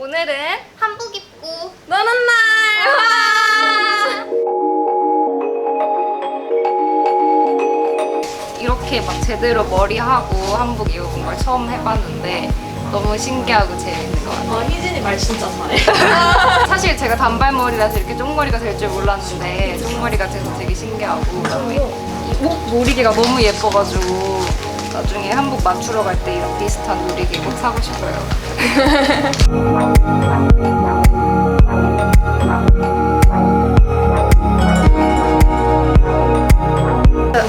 오늘은 한복 입고 노는 날! 이렇게 막 제대로 머리하고 한복 입은 걸 처음 해봤는데 너무 신기하고 재밌는 것 같아요. 아, 희진이 말 진짜 잘해. 사실 제가 단발머리라서 이렇게 쫑머리가 될 줄 몰랐는데 쫑머리가 돼서 되게 신기하고 이목 놀이개가 너무 예뻐가지고 나중에 한복 맞추러 갈 때 이런 비슷한 놀이개 꼭 사고 싶어요.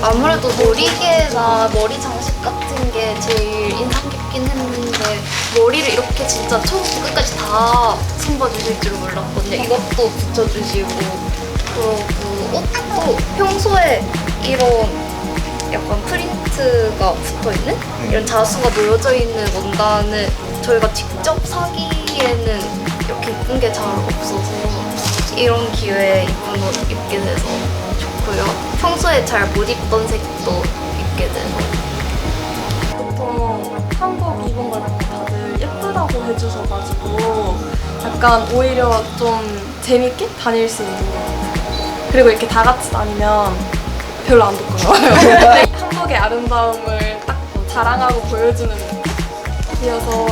아무래도 놀이개나 머리 장식 같은 게 제일 인상 깊긴 했는데 머리를 이렇게 진짜 처음부터 끝까지 다 손봐주실 줄 몰랐거든요. 이것도 붙여주시고 그리고 옷도 평소에 이런 약간 프 린트가 붙어 있는 이런 자수가 놓여져 있는 원단을 저희가 직접 사기에는 이렇게 예쁜 게 잘 없어서 이런 기회에 이쁜 옷 입게 돼서 좋고요. 평소에 잘 못 입던 색도 입게 돼서 보통 한복 입은 걸 보고 다들 예쁘다고 해주셔가지고 약간 오히려 좀 재밌게 다닐 수 있는 것 같아요. 그리고 이렇게 다 같이 다니면 별로 안 부끄러워요. 한복의 아름다움을 딱뭐 자랑하고 보여주는 느낌이어서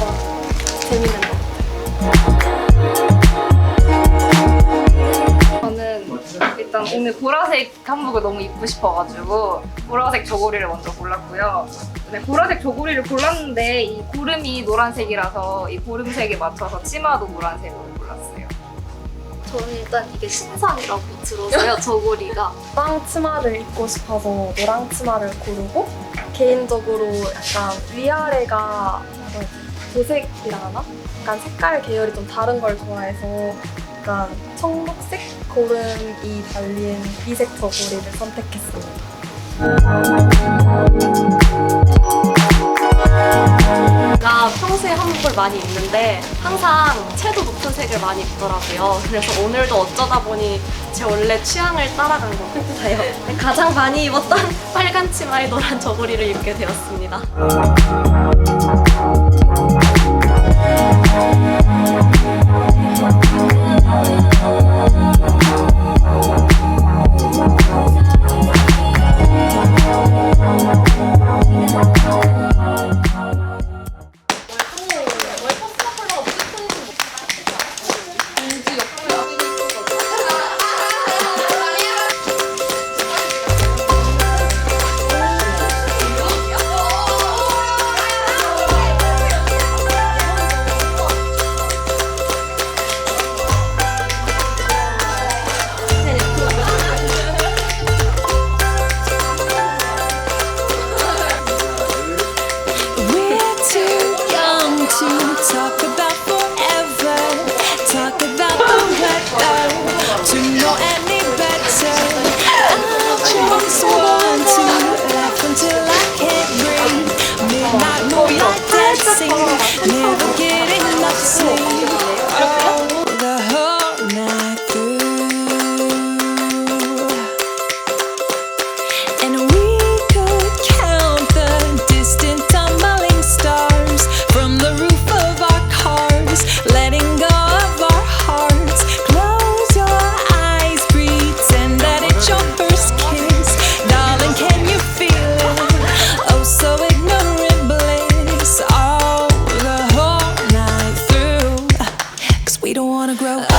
재밌는 것 같아요. 저는 일단 오늘 보라색 한복을 너무 입고 싶어가지고 보라색 저고리를 먼저 골랐고요. 네, 보라색 저고리를 골랐는데 이 고름이 노란색이라서 이 고름색에 맞춰서 치마도 노란색으로. 저는 일단 이게 신상이라고 들어서요. 저고리가 노랑 치마를 입고 싶어서 노랑 치마를 고르고 개인적으로 약간 위아래가 되지? 도색이라 하나? 약간 색깔 계열이 좀 다른 걸 좋아해서 약간 청록색 고름이 달린 이색 저고리를 선택했습니 많이 입는데 항상 채도 높은 색을 많이 입더라고요. 그래서 오늘도 어쩌다 보니 제 원래 취향을 따라간 것 같아요. 가장 많이 입었던 빨간 치마에 노란 저고리를 입게 되었습니다. 哦 wanna grow up.